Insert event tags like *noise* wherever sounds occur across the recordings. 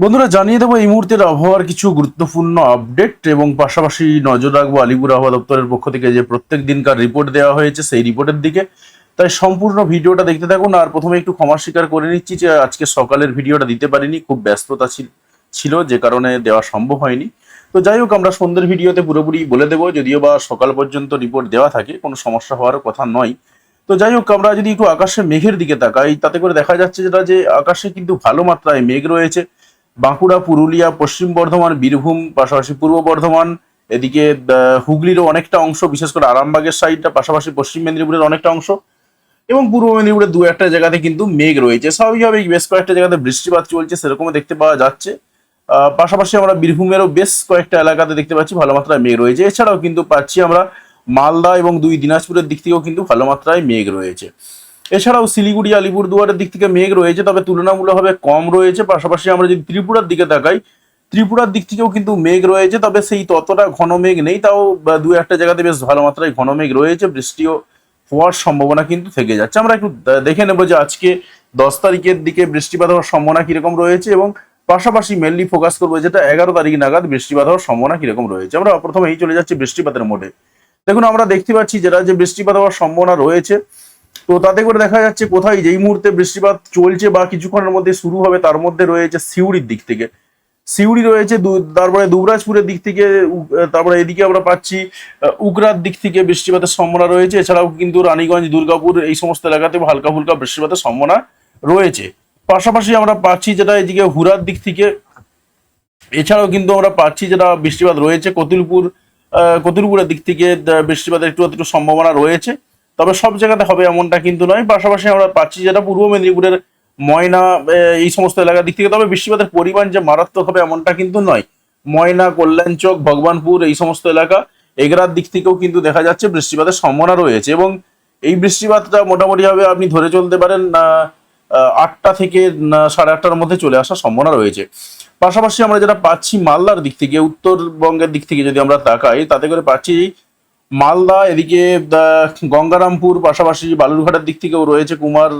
বন্ধুরা, জানিয়ে দেবো এই মুহূর্তের আবহাওয়ার কিছু গুরুত্বপূর্ণ আপডেট এবং পাশাপাশি নজর রাখব আলিপুর আবহাওয়া দপ্তরের পক্ষ থেকে যে প্রত্যেক দিনকার রিপোর্ট দেওয়া হয়েছে সেই রিপোর্টের দিকে। তাই সম্পূর্ণ ভিডিওটা দেখতে থাকুন আর প্রথমে একটু ক্ষমা স্বীকার করে নিচ্ছি যে আজকে সকালের ভিডিওটা দিতে পারিনি, খুব ব্যস্ততা ছিল- যে কারণে দেওয়া সম্ভব হয়নি। তো যাই হোক, আমরা সন্ধ্যের ভিডিওতে পুরোপুরি বলে দেবো, যদিও বা সকাল পর্যন্ত রিপোর্ট দেওয়া থাকে, কোনো সমস্যা হওয়ার কথা নয়। তো যাই হোক, আমরা যদি একটু আকাশে মেঘের দিকে তাকাই, তাতে করে দেখা যাচ্ছে যেটা যে আকাশে কিন্তু ভালো মাত্রায় মেঘ রয়েছে। বাঁকুড়া, পুরুলিয়া, পশ্চিম বর্ধমান, বীরভূম, পাশাপাশি পূর্ব বর্ধমান, এদিকে হুগলিরও অনেকটা অংশ, বিশেষ করে আরামবাগের সাইডটা পাশাপাশি পশ্চিম মেদিনীপুরের অনেকটা অংশ এবং পূর্ব মেদিনীপুরের দু একটা জায়গাতে কিন্তু মেঘ রয়েছে। স্বাভাবিকভাবেই বেশ কয়েকটা জায়গাতে বৃষ্টিপাত চলছে, সেরকমও দেখতে পাওয়া যাচ্ছে। পাশাপাশি আমরা বীরভূমেরও বেশ কয়েকটা এলাকাতে দেখতে পাচ্ছি ভালো মাত্রায় মেঘ রয়েছে। এছাড়াও কিন্তু পাচ্ছি আমরা মালদা এবং দুই দিনাজপুরের দিক থেকেও কিন্তু ভালো মাত্রায় মেঘ রয়েছে। এছাড়াও শিলিগুড়ি, আলিপুরদুয়ারের দিক থেকে মেঘ রয়েছে, তবে তুলনামূলকভাবে কম রয়েছে। পাশাপাশি আমরা যদি ত্রিপুরার দিকে তাকাই, ত্রিপুরার দিক থেকেও কিন্তু মেঘ রয়েছে, তবে সেই ততটা ঘন মেঘ নেই। তাও দু একটা জায়গাতে বেশ ভালো মাত্রায় ঘন মেঘ রয়েছে, বৃষ্টিও হওয়ার সম্ভাবনা কিন্তু থেকে যাচ্ছে। আমরা একটু দেখে নেব যে আজকে দশ তারিখের দিকে বৃষ্টিপাত হওয়ার সম্ভাবনা কীরকম রয়েছে এবং পাশাপাশি মেনলি ফোকাস করব যেটা এগারো তারিখ নাগাদ বৃষ্টিপাত হওয়ার সম্ভাবনা কীরকম রয়েছে। আমরা প্রথমেই চলে যাচ্ছি বৃষ্টিপাতের মোডে। দেখুন, আমরা দেখতে পাচ্ছি যেটা যে বৃষ্টিপাত হওয়ার সম্ভাবনা রয়েছে। তো তাতে করে দেখা যাচ্ছে কোথায় যেই মুহূর্তে বৃষ্টিপাত চলছে বা কিছুক্ষণের মধ্যে শুরু হবে, তার মধ্যে রয়েছে সিউড়ির দিক থেকে। সিউড়ি রয়েছে তারপরে দুবরাজপুরের দিক থেকে তারপরে এদিকে আমরা পাচ্ছি উগরার দিক থেকে বৃষ্টিপাতের সম্ভাবনা রয়েছে। এছাড়াও কিন্তু রানীগঞ্জ, দুর্গাপুর এই সমস্ত এলাকাতে হালকা ফুলকা বৃষ্টিপাতের সম্ভাবনা রয়েছে। পাশাপাশি আমরা পাচ্ছি যেটা এদিকে হুরার দিক থেকে, এছাড়াও কিন্তু আমরা পাচ্ছি যেটা বৃষ্টিপাত রয়েছে, কতুলপুর কতুলপুরের দিক থেকে বৃষ্টিপাতের একটু একটু সম্ভাবনা রয়েছে। তবে সব জায়গাতে হবে এমনটা কিন্তু নয়। পাশাপাশি আমরা পাচ্ছি যেটা পূর্ব মেদিনীপুরের ময়না এই সমস্ত এলাকার দিক থেকে। তবে বৃষ্টিপাতের পরিমাণ যে মারাত্মক হবে এমনটা কিন্তু নয়। ময়না কল্যাণচক ভগবানপুর, এই সমস্ত এলাকা এগরার দিক থেকেও কিন্তু দেখা যাচ্ছে বৃষ্টিপাতের সম্ভাবনা রয়েছে এবং এই বৃষ্টিপাতটা মোটামুটি ভাবে আপনি ধরে চলতে পারেন আটটা থেকে সাড়ে আটটার মধ্যে চলে আসার সম্ভাবনা রয়েছে। পাশাপাশি আমরা যেটা পাচ্ছি মালদার দিক থেকে, উত্তরবঙ্গের দিক থেকে যদি আমরা তাকাই, তাতে করে পাচ্ছি মালদা, এদিকে গঙ্গারামপুর, পাশাপাশি বালুরঘাটের দিক থেকেও রয়েছে, কুমার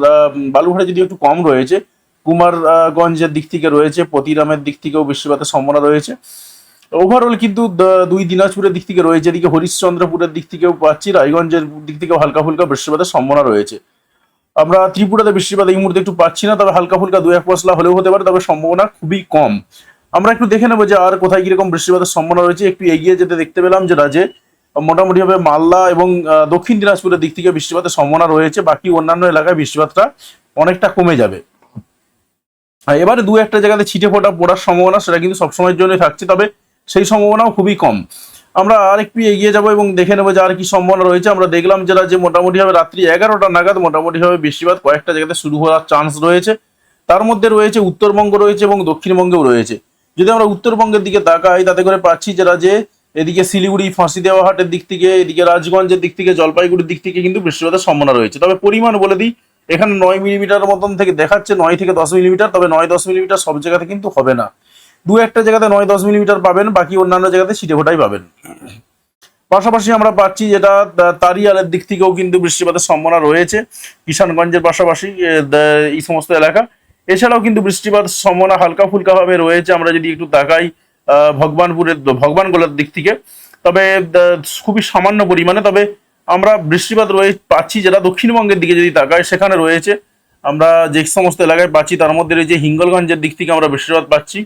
বালুরঘাটে যদি একটু কম রয়েছে, কুমারগঞ্জের দিক থেকে রয়েছে, পতিরামের দিক থেকেও বৃষ্টিপাতের সম্ভাবনা রয়েছে। ওভারঅল কিন্তু দুই দিনাজপুরের দিক থেকে রয়েছে, এদিকে হরিশ্চন্দ্রপুরের দিক থেকেও পাচ্ছি, রায়গঞ্জের দিক থেকেও হালকা ফুলকা বৃষ্টিপাতের সম্ভাবনা রয়েছে। আমরা ত্রিপুরাতে বৃষ্টিপাত এই মুহূর্তে একটু পাচ্ছি না, তবে হালকা ফুলকা দু এক পশলা হলেও হতে পারে, তবে সম্ভাবনা খুবই কম। আমরা একটু দেখে নেব যে আর কোথায় কীরকম বৃষ্টিপাতের সম্ভাবনা রয়েছে, একটু এগিয়ে যেতে দেখতে পেলাম যে মোটামুটি ভাবে মালদা এবং দক্ষিণ দিনাজপুরের দিক থেকে বৃষ্টিপাতের সম্ভাবনা রয়েছে, বাকি অন্যান্য এলাকায় বৃষ্টিপাতটা অনেকটা কমে যাবে। এবারে দু একটা জায়গাতে ছিটে ফোটা পড়ার সম্ভাবনা, সেটা কিন্তু সবসময়ের জন্যই থাকছে, তবে সেই সম্ভাবনাও খুবই কম। আমরা আর একটু এগিয়ে যাব এবং দেখে নেব যে আর কি সম্ভাবনা রয়েছে। আমরা দেখলাম যেটা যে মোটামুটি ভাবে রাত্রি এগারোটা নাগাদ মোটামুটি ভাবে বৃষ্টিপাত কয়েকটা জায়গাতে শুরু হওয়ার চান্স রয়েছে। তার মধ্যে রয়েছে উত্তরবঙ্গ রয়েছে এবং দক্ষিণবঙ্গেও রয়েছে। যদি আমরা উত্তরবঙ্গের দিকে তাকাই, তাতে করে পাচ্ছি যেটা যে এদিকে শিলিগুড়ি ফাঁসি দেওয়া হাটের দিক থেকে, এদিকে রাজগঞ্জের দিক থেকে, জলপাইগুড়ির দিক থেকে কিন্তু বৃষ্টিপাতের সম্ভাবনা রয়েছে। তবে পরিমাণ বলে দিই, এখানে নয় মিলিমিটার মতন থেকে দেখাচ্ছে, নয় থেকে দশ মিলিমিটার, তবে নয় দশ মিলিমিটার সব জায়গাতে কিন্তু হবে না। দু একটা জায়গাতে নয় দশ মিলিমিটার পাবেন, বাকি অন্যান্য জায়গাতে ছিটে ফোটাই পাবেন। পাশাপাশি আমরা পাচ্ছি যেটা তারিয়ালের দিক থেকেও কিন্তু বৃষ্টিপাতের সম্ভাবনা রয়েছে, কিষানগঞ্জের পাশাপাশি এই সমস্ত এলাকা। এছাড়াও কিন্তু বৃষ্টিপাত সম্ভাবনা হালকা ফুলকাভাবে রয়েছে, আমরা যদি একটু তাকাই ভগবানপুরের ভগবানগোলার দিক থেকে। তবে খুবই সামান্য পরিমাণে, তবে আমরা বৃষ্টিপাত রয়ে পাচ্ছি যেটা দক্ষিণবঙ্গের দিকে যদি তাকাই সেখানে রয়েছে। আমরা যে সমস্ত এলাকায় পাচ্ছি, তার মধ্যে রয়েছে হিঙ্গলগঞ্জের দিক থেকে আমরা বৃষ্টিপাত পাচ্ছি।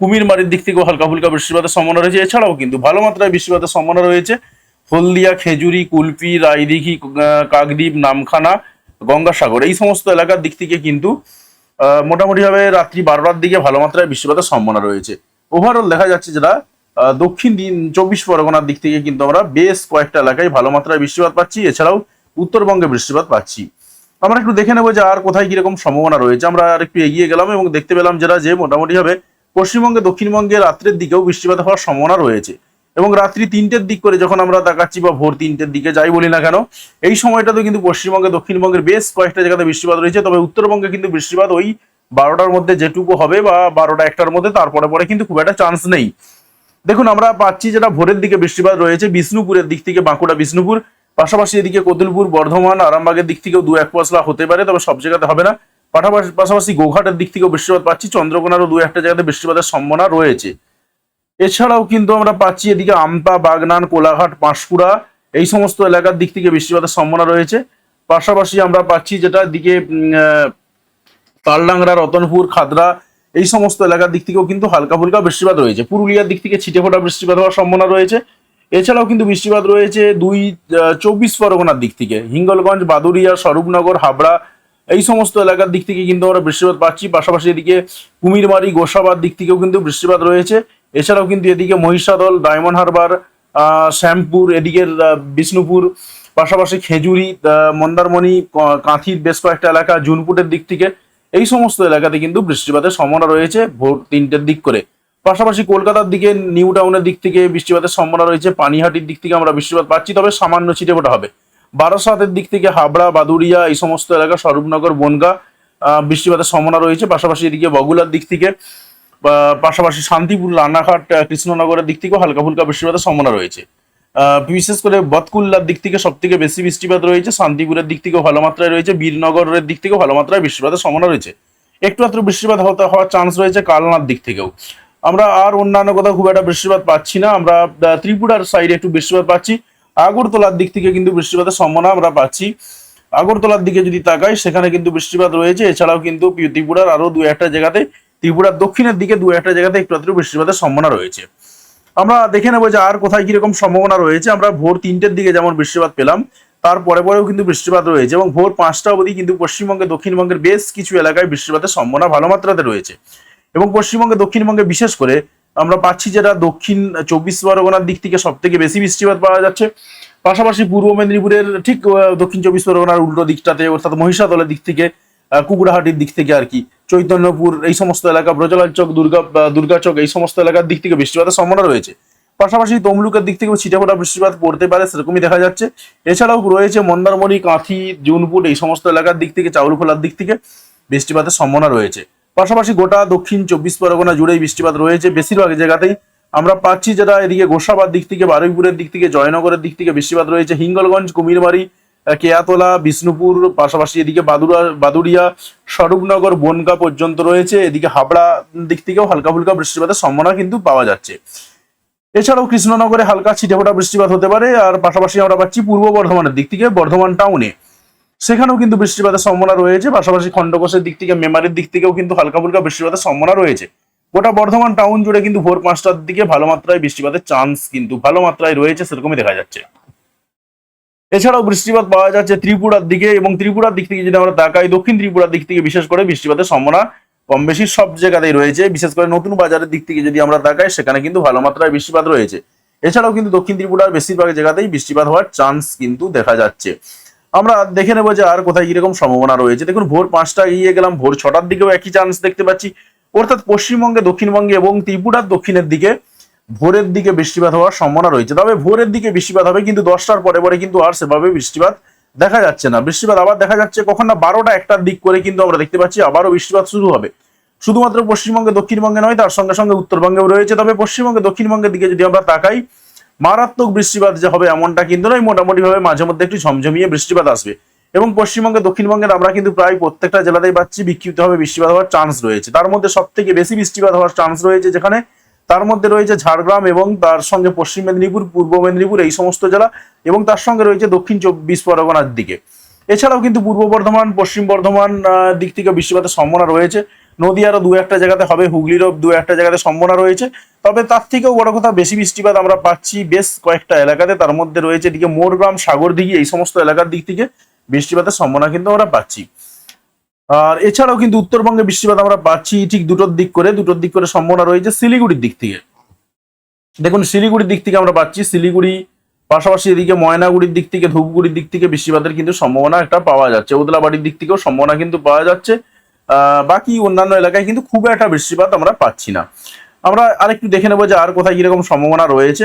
কুমিরমারির দিক থেকেও হালকা ফুলকা বৃষ্টিপাতের সম্ভাবনা রয়েছে। এছাড়াও কিন্তু ভালো মাত্রায় বৃষ্টিপাতের সম্ভাবনা রয়েছে। হলদিয়া, খেজুরি, কুলপি, রায়দিঘি কাকদ্বীপ, নামখানা, গঙ্গাসাগর, এই সমস্ত এলাকার দিক থেকে কিন্তু মোটামুটিভাবে রাত্রি বারোটার দিকে ভালো মাত্রায় বৃষ্টিপাতের সম্ভাবনা রয়েছে। ওভারঅল দেখা যাচ্ছে যেটা দক্ষিণ চব্বিশ পরগনার দিক থেকে কিন্তু আমরা বেশ কয়েকটা এলাকায় ভালো মাত্রায় বৃষ্টিপাত পাচ্ছি। এছাড়াও উত্তরবঙ্গে বৃষ্টিপাত পাচ্ছি। আমরা একটু দেখে নেব যে আর কোথায় কীরকম সম্ভাবনা রয়েছে। আমরা আর একটু এগিয়ে গেলাম এবং দেখতে পেলাম যেটা যে মোটামুটি ভাবে পশ্চিমবঙ্গে, দক্ষিণবঙ্গে রাত্রের দিকেও বৃষ্টিপাত হওয়ার সম্ভাবনা রয়েছে। এবং রাত্রি তিনটের দিক করে যখন আমরা তাকাচ্ছি বা ভোর তিনটের দিকে যাই বলি না কেন, এই সময়টাতে কিন্তু পশ্চিমবঙ্গে, দক্ষিণবঙ্গের বেশ কয়েকটা জায়গাতে বৃষ্টিপাত রয়েছে। তবে উত্তরবঙ্গে কিন্তু বৃষ্টিপাত ওই বারোটার মধ্যে যেটুকু হবে বা বারোটা একটার মধ্যে, তারপরে পরে কিন্তু খুব একটা চান্স নেই। দেখুন, আমরা পাচ্ছি যেটা ভোরের দিকে বৃষ্টিপাত রয়েছে, বিষ্ণুপুরের দিক থেকে বাঁকুড়া, বিষ্ণুপুর। পাশাপাশি এদিকে কতুলপুর, বর্ধমান, আরামবাগের দিক থেকেও দু এক পশলা হতে পারে, তবে সব জায়গাতে হবে না। পাশাপাশি পাশাপাশি গোঘাটের দিক থেকেও বৃষ্টিপাত পাচ্ছি, চন্দ্রকোনারও দু একটা জায়গাতে বৃষ্টিপাতের সম্ভাবনা রয়েছে। এছাড়াও কিন্তু আমরা পাচ্ছি এদিকে আমতা, বাগনান, কোলাঘাট, পাঁশকুড়া, এই সমস্ত এলাকার দিক থেকে বৃষ্টিপাতের সম্ভাবনা রয়েছে। পাশাপাশি আমরা পাচ্ছি যেটা দিকে তালডাংরা, রতনপুর, খাদরা, এই সমস্ত এলাকার দিক থেকেও কিন্তু হালকা ফুলকা বৃষ্টিপাত রয়েছে। পুরুলিয়ার দিক থেকে ছিটে ফোটা বৃষ্টিপাত হওয়ার সম্ভাবনা রয়েছে। এছাড়াও কিন্তু বৃষ্টিপাত রয়েছে দুই চব্বিশ পরগনার দিক থেকে। হিঙ্গলগঞ্জ বাদুরিয়া স্বরূপনগর, হাবড়া, এই সমস্ত এলাকার দিক থেকে কিন্তু আমরা বৃষ্টিপাত পাচ্ছি। পাশাপাশি এদিকে কুমিরমারি, গোসাবার দিক থেকেও কিন্তু বৃষ্টিপাত রয়েছে। এছাড়াও কিন্তু এদিকে মহিষাদল, ডায়মন্ড হারবার শ্যামপুর এদিকের বিষ্ণুপুর, পাশাপাশি খেজুরি মন্দারমণি কাঁথির বেশ কয়েকটা এলাকা জুনপুটের দিক থেকে এই সমস্ত এলাকাতে কিন্তু বৃষ্টিপাতের সম্ভাবনা রয়েছে ভোর তিনটের দিক করে। পাশাপাশি কলকাতার দিকে, নিউ টাউনের দিক থেকে বৃষ্টিপাতের সম্ভাবনা রয়েছে, পানিহাটির দিক থেকে আমরা বৃষ্টিপাত পাচ্ছি, তবে সামান্য ছিটেফোঁটা হবে। বারাসাতের দিক থেকে হাবড়া, বাদুড়িয়া, এই সমস্ত এলাকা, স্বরূপনগর, বনগা বৃষ্টিপাতের সম্ভাবনা রয়েছে। পাশাপাশি এদিকে বগুলার দিক থেকে পাশাপাশি শান্তিপুর, রানাঘাট কৃষ্ণনগরের দিক থেকেও হালকা ফুলকা বৃষ্টিপাতের সম্ভাবনা রয়েছে। বিশেষ করে বতকুল্লার দিক থেকে সব থেকে বেশি বৃষ্টিপাত রয়েছে, শান্তিপুরের দিক থেকেও ভালো মাত্রায় রয়েছে, বীরনগরের দিক থেকেও ভালো মাত্রায় বৃষ্টিপাতের সম্ভাবনা রয়েছে। একটু মাত্র বৃষ্টিপাত হওয়ার চান্স রয়েছে কালনার দিক থেকেও। আমরা আর অন্যান্য কোথাও খুব একটা বৃষ্টিপাত পাচ্ছি না, আমরা ত্রিপুরার সাইডে একটু বৃষ্টিপাত পাচ্ছি। আগরতলার দিক থেকে কিন্তু বৃষ্টিপাতের সম্ভাবনা আমরা পাচ্ছি। আগরতলার দিকে যদি তাকাই, সেখানে কিন্তু বৃষ্টিপাত রয়েছে। এছাড়াও কিন্তু ত্রিপুরার আরও দু একটা জায়গাতে, ত্রিপুরার দক্ষিণের দিকে দু একটা জায়গাতে একটু আধটু বৃষ্টিপাতের সম্ভাবনা রয়েছে। আমরা দেখে নেব যে আর কোথায় কীরকম সম্ভাবনা রয়েছে। আমরা ভোর তিনটের দিকে যেমন বৃষ্টিপাত পেলাম, তার পরে পরেও কিন্তু বৃষ্টিপাত রয়েছে এবং ভোর পাঁচটা অবধি কিন্তু পশ্চিমবঙ্গে, দক্ষিণবঙ্গের বেশ কিছু এলাকায় বৃষ্টিপাতের সম্ভাবনা ভালো মাত্রাতে রয়েছে। এবং পশ্চিমবঙ্গে, দক্ষিণবঙ্গে বিশেষ করে আমরা পাচ্ছি যেটা দক্ষিণ চব্বিশ পরগনার দিক থেকে সব থেকে বেশি বৃষ্টিপাত পাওয়া যাচ্ছে। পাশাপাশি পূর্ব মেদিনীপুরের ঠিক দক্ষিণ চব্বিশ পরগনার উল্টো দিকটাতে, অর্থাৎ মহিষাদলের দিক থেকে কুকুরাহাটির দিক থেকে আর কি চৈতন্যপুর, এই সমস্ত এলাকা, ব্রজলাল চক, দুর্গা দুর্গাচক এই সমস্ত এলাকার দিক থেকে বৃষ্টিপাতের সম্ভাবনা রয়েছে। পাশাপাশি তমলুকের দিক থেকে ছিটেফোঁটা বৃষ্টিপাত পড়তে পারে, সেরকমই দেখা যাচ্ছে। এছাড়াও রয়েছে মন্দারমণি, কাঁথি, জুনপুর, এই সমস্ত এলাকার দিক থেকে, চাউলখোলার দিক থেকে বৃষ্টিপাতের সম্ভাবনা রয়েছে। পাশাপাশি গোটা দক্ষিণ চব্বিশ পরগনা জুড়েই বৃষ্টিপাত রয়েছে। বেশিরভাগ জায়গাতেই আমরা পাচ্ছি যেটা এদিকে গোসাবার দিক থেকে, বারুইপুরের দিক থেকে, জয়নগরের দিক থেকে বৃষ্টিপাত রয়েছে। হিঙ্গলগঞ্জ, কুমিরবাড়ি কেয়াতলা, বিষ্ণুপুর, পাশাপাশি এদিকে বাদুরা বাদুড়িয়া, স্বরূপনগর, বনগা পর্যন্ত রয়েছে। এদিকে হাবড়া দিক থেকেও হালকা ফুলকা বৃষ্টিপাতের সম্ভাবনা কিন্তু পাওয়া যাচ্ছে। এছাড়াও কৃষ্ণনগরে হালকা ছিটেফোঁটা বৃষ্টিপাত হতে পারে। আর পাশাপাশি আমরা পাচ্ছি পূর্ব বর্ধমানের দিক থেকে বর্ধমান টাউনে সেখানেও কিন্তু বৃষ্টিপাতের সম্ভাবনা রয়েছে। পাশাপাশি খণ্ডকোষের দিক থেকে মেমারির দিক থেকেও কিন্তু হালকা ফুলকা বৃষ্টিপাতের সম্ভাবনা রয়েছে। গোটা বর্ধমান টাউন জুড়ে কিন্তু ভোর পাঁচটার দিকে ভালো মাত্রায় বৃষ্টিপাতের চান্স কিন্তু, ভালো মাত্রায় রয়েছে সেরকমই দেখা যাচ্ছে। এছাড়াও বৃষ্টিপাত পাওয়া যাচ্ছে ত্রিপুরার দিকে এবং ত্রিপুরার দিক থেকে যদি আমরা তাকাই, দক্ষিণ ত্রিপুরার দিক থেকে বিশেষ করে বৃষ্টিপাতের সম্ভাবনা কম বেশি সব জায়গাতেই রয়েছে। বিশেষ করে নতুন বাজারের দিক থেকে যদি আমরা তাকাই, সেখানে কিন্তু ভালো মাত্রায় বৃষ্টিপাত রয়েছে। এছাড়াও কিন্তু দক্ষিণ ত্রিপুরার বেশিরভাগ জায়গাতেই বৃষ্টিপাত হওয়ার চান্স কিন্তু দেখা যাচ্ছে। আমরা দেখে নেব যে আর কোথায় কীরকম সম্ভাবনা রয়েছে। দেখুন, ভোর পাঁচটা গিয়ে গেলাম, ভোর ছটার দিকেও একই চান্স দেখতে পাচ্ছি। অর্থাৎ পশ্চিমবঙ্গে, দক্ষিণবঙ্গে এবং ত্রিপুরার দক্ষিণের দিকে ভোরের দিকে বৃষ্টিপাত হওয়ার সম্ভাবনা রয়েছে। তবে ভোরের দিকে বৃষ্টিপাত হবে, কিন্তু দশটার পরে পরে কিন্তু আর সেভাবে বৃষ্টিপাত দেখা যাচ্ছে না। বৃষ্টিপাত আবার দেখা যাচ্ছে কখন না বারোটা একটার দিক করে কিন্তু আমরা দেখতে পাচ্ছি আবারও বৃষ্টিপাত শুরু হবে। শুধুমাত্র পশ্চিমবঙ্গে দক্ষিণবঙ্গে নয়, তার সঙ্গে সঙ্গে উত্তরবঙ্গেও রয়েছে। তবে পশ্চিমবঙ্গে দক্ষিণবঙ্গের দিকে যদি আমরা তাকাই, মারাত্মক বৃষ্টিপাত যে হবে এমনটা কিন্তু নয় মোটামুটি ভাবে মাঝে মধ্যে একটু ঝমঝমিয়ে বৃষ্টিপাত আসবে। এবং পশ্চিমবঙ্গে দক্ষিণবঙ্গের আমরা কিন্তু প্রায় প্রত্যেকটা জেলাতেই পাচ্ছি বিক্ষিপ্তভাবে বৃষ্টিপাত হওয়ার চান্স রয়েছে। তার মধ্যে সব থেকে বেশি বৃষ্টিপাত হওয়ার চান্স রয়েছে যেখানে তার মধ্যে রয়েছে ঝাড়গ্রাম এবং তার সঙ্গে পশ্চিম মেদিনীপুর, পূর্ব মেদিনীপুর এই সমস্ত জেলা এবং তার সঙ্গে রয়েছে দক্ষিণ চব্বিশ পরগনার দিকে। এছাড়াও কিন্তু পূর্ব বর্ধমান, পশ্চিম বর্ধমান দিক থেকে বৃষ্টিপাতের সম্ভাবনা রয়েছে। নদীয়ারও দু একটা জায়গাতে হবে, হুগলিরও দু একটা জায়গাতে সম্ভাবনা রয়েছে। তবে তার থেকেও বড় কথা, বেশি বৃষ্টিপাত আমরা পাচ্ছি বেশ কয়েকটা এলাকাতে। তার মধ্যে রয়েছে এদিকে মোরগ্রাম, সাগরদিঘি এই সমস্ত এলাকার দিক থেকে বৃষ্টিপাতের সম্ভাবনা কিন্তু আমরা পাচ্ছি। আর এছাড়াও কিন্তু উত্তরবঙ্গে বৃষ্টিপাত আমরা পাচ্ছি ঠিক দুটোর দিক করে, দুটোর দিক করে সম্ভাবনা রয়েছে শিলিগুড়ির দিক থেকে। দেখুন, শিলিগুড়ির দিক থেকে আমরা পাচ্ছি, শিলিগুড়ি পাশাপাশি এদিকে ময়নাগুড়ির দিক থেকে, ধূপগুড়ির দিক থেকে বৃষ্টিপাতের কিন্তু সম্ভাবনা একটা পাওয়া যাচ্ছে। ওদলাবাড়ির দিক থেকেও সম্ভাবনা কিন্তু পাওয়া যাচ্ছে। বাকি অন্যান্য এলাকায় কিন্তু খুব একটা বৃষ্টিপাত আমরা পাচ্ছি না। আমরা আরেকটু দেখে নেব যে আর কোথায় কীরকম সম্ভাবনা রয়েছে।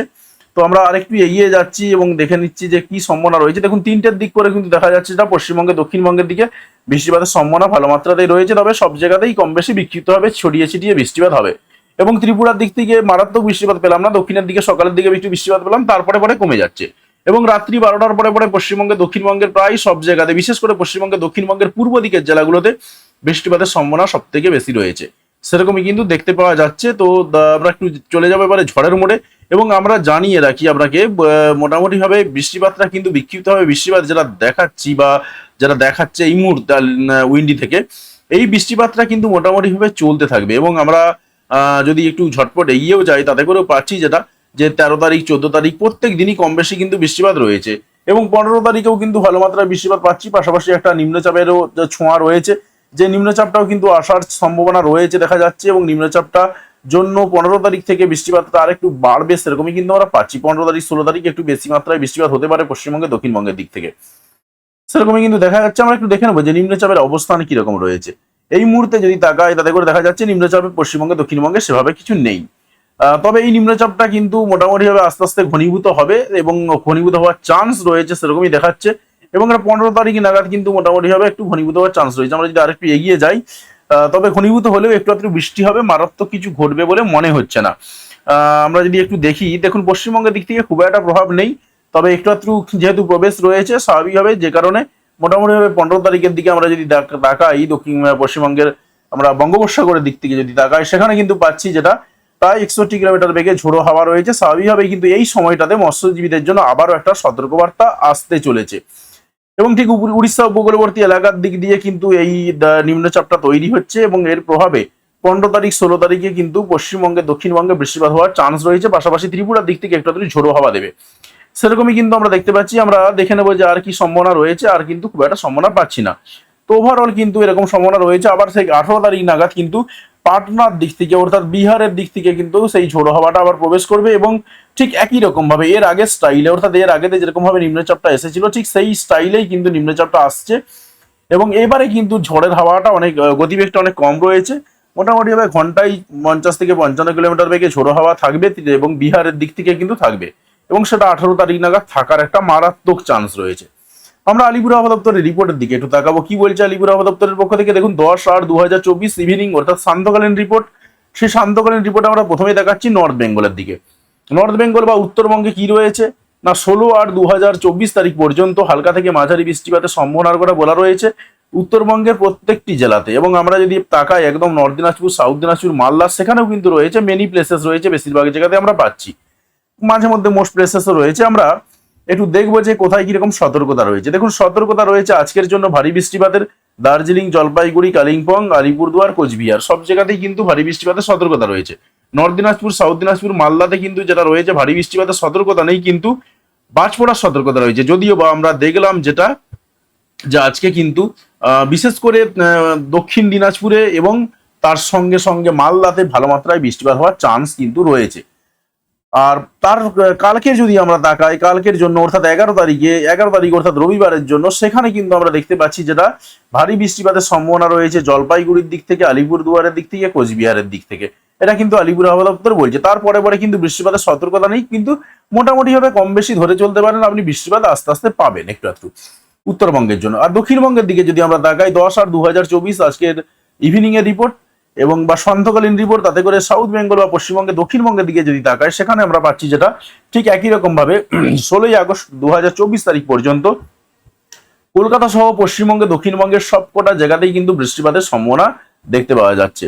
তো আমরা আরেকটু এগিয়ে যাচ্ছি এবং দেখে নিচ্ছি যে কি সম্ভাবনা রয়েছে। দেখুন, তিনটের দিক করে কিন্তু দেখা যাচ্ছে যেটা পশ্চিমবঙ্গে দক্ষিণবঙ্গের দিকে বৃষ্টিপাতের সম্ভাবনা ভালো মাত্রাতেই রয়েছে, তবে সব জায়গাতেই কম বেশি বিক্ষিপ্ত হবে, ছড়িয়ে ছিটিয়ে বৃষ্টিপাত হবে। এবং ত্রিপুরার দিক থেকে মারাত্মক বৃষ্টিপাত পেলাম না, দক্ষিণের দিকে সকালের দিকে একটু বৃষ্টিপাত পেলাম, তারপরে পরে কমে যাচ্ছে। এবং রাত্রি বারোটার পরে পরে পশ্চিমবঙ্গে দক্ষিণবঙ্গের প্রায় সব জায়গাতে, বিশেষ করে পশ্চিমবঙ্গের, দক্ষিণবঙ্গের পূর্ব দিকের জেলাগুলোতে বৃষ্টিপাতের সম্ভাবনা সব থেকে বেশি রয়েছে। সেরকমই কিন্তু দেখতে পাওয়া যাচ্ছে। তো আমরা একটু চলে যাব এবারে ঝড়ের মোড়ে। এবং আমরা জানিয়ে রাখি আপনাকে মোটামুটি ভাবে বৃষ্টিপাতটা কিন্তু বিক্ষিপ্ত হবে বৃষ্টিপাত যেটা দেখাচ্ছি বা যেটা দেখাচ্ছে এই মুহূর্তে উইন্ডি থেকে, এই বৃষ্টিপাতটা কিন্তু মোটামুটি ভাবে চলতে থাকবে। এবং আমরা যদি একটু ঝটপট এগিয়েও যাই, তাতে করেও পাচ্ছি যেটা, যে তেরো তারিখ, চোদ্দ তারিখ প্রত্যেক দিনই কম বেশি কিন্তু বৃষ্টিপাত রয়েছে। এবং পনেরো তারিখেও কিন্তু ভালো মাত্রায় বৃষ্টিপাত পাচ্ছি, পাশাপাশি একটা নিম্নচাপেরও ছোঁয়া রয়েছে, যে নিম্নচাপটাও কিন্তু আসার সম্ভাবনা রয়েছে, দেখা যাচ্ছে, এবং নিম্নচাপটা জন্য পনেরো তারিখ থেকে বৃষ্টিপাতটা আর একটু বাড়বে সেরকমই কিন্তু আমরা পাচ্ছি। পনেরো তারিখ, ষোলো তারিখ একটু বেশি মাত্রায় বৃষ্টিপাত হতে পারে পশ্চিমবঙ্গে দক্ষিণবঙ্গের দিক থেকে। সেরকমই কিন্তু দেখা যাচ্ছে, আমরা একটু দেখে নেব যে নিম্নচাপের অবস্থান কীরকম রয়েছে। এই মুহূর্তে যদি তাকায় তাতে করে দেখা যাচ্ছে নিম্নচাপে পশ্চিমবঙ্গে, দক্ষিণবঙ্গে সেভাবে কিছু নেই। তবে এই নিম্নচাপটা কিন্তু মোটামুটি ভাবে আস্তে আস্তে ঘনীভূত হবে এবং ঘনীভূত হওয়ার চান্স রয়েছে সেরকমই দেখাচ্ছে। এবং পনেরো তারিখ নাগাদ কিন্তু মোটামুটি ভাবে একটু ঘনীভূত হওয়ার চান্স রয়েছে। আমরা যদি আরেকটু এগিয়ে যাই তবে ঘনীভূত হলেও একটু একটু বৃষ্টি হবে, মারাত্মক কিছু ঘটবে বলে মনে হচ্ছে না। আমরা যদি একটু দেখি, দেখুন, পশ্চিমবঙ্গের দিক থেকে খুব একটা প্রভাব নেই, তবে একটু একটু যেহেতু প্রবেশ রয়েছে, স্বাভাবিকভাবে যে কারণে মোটামুটিভাবে পনেরো তারিখের দিকে আমরা যদি তাক- তাকাই, দক্ষিণ পশ্চিমবঙ্গের আমরা বঙ্গোপসাগরের দিক থেকে যদি তাকাই, সেখানে কিন্তু পাচ্ছি যেটা প্রায় একষট্টি কিলোমিটার বেগে ঝোড়ো হাওয়া রয়েছে। স্বাভাবিকভাবে কিন্তু এই সময়টাতে মৎস্যজীবীদের জন্য আবারও একটা সতর্কবার্তা আসতে চলেছে। এবং ঠিক উড়িষ্যা উপকূলবর্তী এলাকার দিক দিয়ে কিন্তু এই নিম্নচাপটা তৈরি হচ্ছে এবং এর প্রভাবে পনেরো তারিখ, ষোলো তারিখে কিন্তু পশ্চিমবঙ্গে, দক্ষিণবঙ্গে বৃষ্টিপাত হওয়ার চান্স রয়েছে, পাশাপাশি ত্রিপুরার দিক থেকে একটু ঝোড়ো হাওয়া দেবে। সেরকমই কিন্তু আমরা দেখতে পাচ্ছি, আমরা দেখে নেব যে আর কি সম্ভাবনা রয়েছে, আর কিন্তু খুব একটা সম্ভাবনা পাচ্ছি না। তো ওভারঅল কিন্তু এরকম সম্ভাবনা রয়েছে, আবার সেই আঠারো তারিখ নাগাদ কিন্তু পাটনার দিক থেকে, অর্থাৎ বিহারের দিক থেকে কিন্তু সেই ঝোড়ো হাওয়াটা আবার প্রবেশ করবে এবং ঠিক একই রকম ভাবে এর আগে স্টাইলে, অর্থাৎ এর আগেতে যেরকম ভাবে নিম্নচাপটা এসেছিল, ঠিক সেই স্টাইলেই কিন্তু নিম্নচাপটা আসছে। এবং এবারে কিন্তু ঝড়ের হাওয়াটা অনেক গতিবেগটা অনেক কম রয়েছে। মোটামুটি ভাবে ঘন্টায় পঞ্চাশ থেকে পঞ্চান্ন কিলোমিটার বেগে ঝোড়ো হাওয়া থাকবে এবং বিহারের দিক থেকে কিন্তু থাকবে। এবং সেটা আঠারো তারিখ নাগাদ থাকার একটা মারাত্মক চান্স রয়েছে। আমরা আলিপুর দপ্তরের রিপোর্টের দিকে একটু তাকাবো। কি বলছে আলিপুর দপ্তরের পক্ষ থেকে? দেখুন, দশ আট দু হাজার চব্বিশ ইভিনিং অর্থাৎ শান্তকালীন রিপোর্ট সেই শান্তকালীন রিপোর্ট আমরা প্রথমেই দেখাচ্ছি নর্থ বেঙ্গলের দিকে। নর্থ বেঙ্গল বা উত্তরবঙ্গে কি রয়েছে? না, ষোলো আট দু তারিখ পর্যন্ত হালকা থেকে মাঝারি বৃষ্টিপাতের সম্ভাবনার কথা বলা রয়েছে উত্তরবঙ্গের প্রত্যেকটি জেলাতে। এবং আমরা যদি তাকাই একদম নর্থ দিনাজপুর সাউথ দিনাজপুর মালদা সেখানেও কিন্তু রয়েছে মেনি প্লেসেস রয়েছে, বেশিরভাগ জায়গাতে আমরা পাচ্ছি। মাঝে মধ্যে মোস্ট প্লেসেসও রয়েছে। আমরা একটু দেখব যে কোথায় কীরকম সতর্কতা রয়েছে। দেখুন, সতর্কতা রয়েছে আজকের জন্য ভারী বৃষ্টিপাতের। দার্জিলিং, জলপাইগুড়ি, কালিম্পং, আলিপুরদুয়ার, কোচবিহার সব জায়গাতেই কিন্তু ভারী বৃষ্টিপাতের সতর্কতা রয়েছে। নর্থ দিনাজপুর, সাউথ দিনাজপুর, মালদাতে কিন্তু যেটা রয়েছে, ভারী বৃষ্টিপাতের সতর্কতা নেই, কিন্তু বাজ পড়ার সতর্কতা রয়েছে। যদিও বা আমরা দেখলাম যেটা, যে আজকে কিন্তু বিশেষ করে দক্ষিণ দিনাজপুরে এবং তার সঙ্গে সঙ্গে মালদাতে ভালো মাত্রায় বৃষ্টিপাত হওয়ার চান্স কিন্তু রয়েছে। আর তার আহ, কালকের যদি আমরা তাকাই কালকের জন্য অর্থাৎ এগারো তারিখে এগারো তারিখ অর্থাৎ রবিবারের জন্য সেখানে কিন্তু আমরা দেখতে পাচ্ছি যেটা ভারী বৃষ্টিপাতের সম্ভাবনা রয়েছে জলপাইগুড়ির দিক থেকে আলিপুরদুয়ারের দিক থেকে কোচবিহারের দিক থেকে। এটা কিন্তু আলিপুর আবহাওয়া দপ্তর বলছে। তারপরে পরে কিন্তু বৃষ্টিপাতের সতর্কতা নেই কিন্তু মোটামুটি ভাবে কম বেশি ধরে চলতে পারেন আপনি বৃষ্টিপাত আস্তে আস্তে পাবেন একটু একটু উত্তরবঙ্গের জন্য। আর দক্ষিণবঙ্গের দিকে যদি আমরা তাকাই দশ আর দু আজকের ইভিনিং এর রিপোর্ট এবং বা সন্ধ্যকালীন রিপোর্ট তাতে করে সাউথ বেঙ্গল বা পশ্চিমবঙ্গে দক্ষিণবঙ্গের দিকে যদি তাকাই সেখানে আমরা পাচ্ছি যেটা ঠিক একই রকম ভাবে *clears throat* ষোলোই আগস্ট দু হাজার চব্বিশ তারিখ পর্যন্ত কলকাতা সহ পশ্চিমবঙ্গে, দক্ষিণবঙ্গের সবকটা জায়গাতেই কিন্তু বৃষ্টিপাতের সম্ভাবনা দেখতে পাওয়া যাচ্ছে।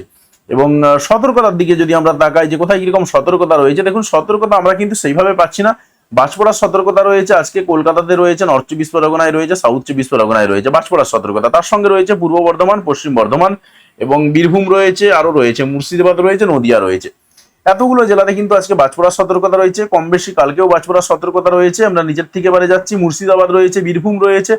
এবং সতর্কতার দিকে যদি আমরা তাকাই যে কোথায় কীরকম সতর্কতা রয়েছে, দেখুন সতর্কতা আমরা কিন্তু সেইভাবে পাচ্ছি না। বাজপড়ার সতর্কতা রয়েছে, আজকে কলকাতাতে রয়েছে, নর্থ চব্বিশ পরগনায় রয়েছে, সাউথ চব্বিশ পরগনায় রয়েছে বাজপড়ার সতর্কতা। তার সঙ্গে রয়েছে পূর্ব বর্ধমান, পশ্চিম বর্ধমান এবং বীরভূম রয়েছে আরও রয়েছে, মুর্শিদাবাদ রয়েছে, নদিয়া রয়েছে। এতগুলো জেলাতে কিন্তু আজকে বাজপড়ার সতর্কতা রয়েছে, কম বেশি কালকেও বাজপড়ার সতর্কতা রয়েছে। আমরা নিজের থেকে বারে যাচ্ছি, মুর্শিদাবাদ রয়েছে, বীরভূম রয়েছে,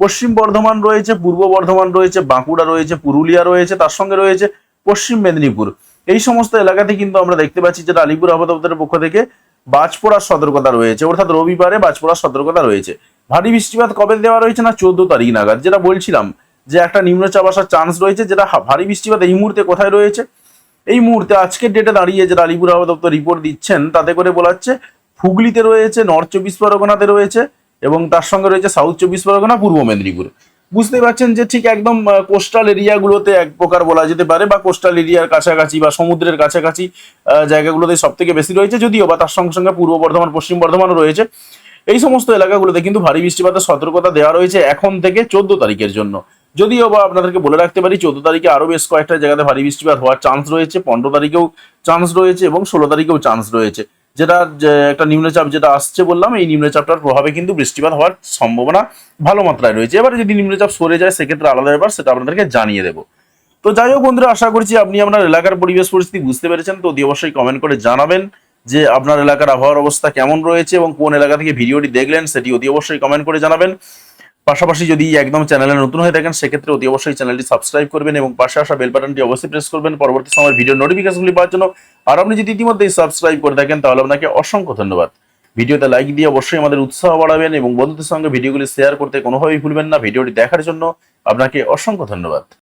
পশ্চিম বর্ধমান রয়েছে, পূর্ব বর্ধমান রয়েছে, বাঁকুড়া রয়েছে, পুরুলিয়া রয়েছে, তার সঙ্গে রয়েছে পশ্চিম মেদিনীপুর। এই সমস্ত এলাকাতে কিন্তু আমরা দেখতে পাচ্ছি যেটা আলিপুর আবহাওয়া পক্ষ থেকে বাজ পড়ার সতর্কতা রয়েছে। অর্থাৎ রবিবারে বাজ পড়ার সতর্কতা রয়েছে। ভারী বৃষ্টিপাত কবে দেওয়া রয়েছে না, চোদ্দ তারিখ নাগাদ, যেটা বলছিলাম যে একটা নিম্নচাপ আসার চান্স রয়েছে, যেটা ভারী বৃষ্টিপাত এই মুহূর্তে কোথায় রয়েছে? এই মুহূর্তে আজকের ডেটে দাঁড়িয়ে যেটা আলিপুর আবহাওয়া দপ্তর রিপোর্ট দিচ্ছেন, তাতে করে বলা হচ্ছে হুগলিতে রয়েছে নর্থ চব্বিশ পরগনাতে রয়েছে, এবং তার সঙ্গে রয়েছে সাউথ চব্বিশ পরগনা, পূর্ব মেদিনীপুর। বুঝতে পারছেন যে ঠিক একদম কোস্টাল এরিয়াগুলোতে এক প্রকার বলা যেতে পারে, বা কোস্টাল এরিয়ার কাছাকাছি বা সমুদ্রের কাছাকাছি জায়গাগুলোতে সব থেকে বেশি রয়েছে, যদিও বা তার সঙ্গে সঙ্গে পূর্ব বর্ধমান, পশ্চিম বর্ধমানও রয়েছে। এই সমস্ত এলাকাগুলোতে কিন্তু ভারী বৃষ্টিপাতের সতর্কতা দেওয়া রয়েছে এখন থেকে চোদ্দ তারিখের জন্য। যদিও বা আপনাদেরকে বলে রাখতে পারি, চোদ্দ তারিখে আরও বেশ কয়েকটা জায়গাতে ভারী বৃষ্টিপাত হওয়ার চান্স রয়েছে, পনেরো তারিখেও চান্স রয়েছে এবং ষোলো তারিখেও চান্স রয়েছে। যেটা একটা নিম্নচাপ যেটা আসছে বললাম, এই নিম্নচাপটার প্রভাবে কিন্তু বৃষ্টিপাত হওয়ার সম্ভাবনা ভালো মাত্রায় রয়েছে। এবারে যদি নিম্নচাপ সরে যায়, সেক্ষেত্রে আলাদা ব্যাপার, সেটা আপনাদেরকে জানিয়ে দেবো। তো যাই হোক বন্ধুরা, আশা করছি আপনি আপনার এলাকার পরিবেশ পরিস্থিতি বুঝতে পেরেছেন। তো অতি অবশ্যই কমেন্ট করে জানাবেন যে আপনার এলাকার আবহাওয়ার অবস্থা কেমন রয়েছে এবং কোন এলাকা থেকে ভিডিওটি দেখলেন, সেটি অতি অবশ্যই কমেন্ট করে জানাবেন। পাশাপাশি যদি একদম চ্যানেলে নতুন হয়ে থাকেন, সেক্ষেত্রে অতি অবশ্যই চ্যানেলটি সাবস্ক্রাইব করবেন এবং পাশে আসা বেল বাটনটি অবশ্যই প্রেস করবেন। পরবর্তী সময় ভিডিও নোটিফিকেশনগুলি পাওয়ার জন্য। আর আপনি যদি ইতিমধ্যেই সাবস্ক্রাইব করে থাকেন, তাহলে আপনাকে অসংখ্য ধন্যবাদ। ভিডিওতে লাইক দিয়ে অবশ্যই আমাদের উৎসাহ বাড়াবেন এবং বন্ধুদের সঙ্গে ভিডিওগুলি শেয়ার করতে কোনোভাবেই ভুলবেন না। ভিডিওটি দেখার জন্য আপনাকে অসংখ্য ধন্যবাদ।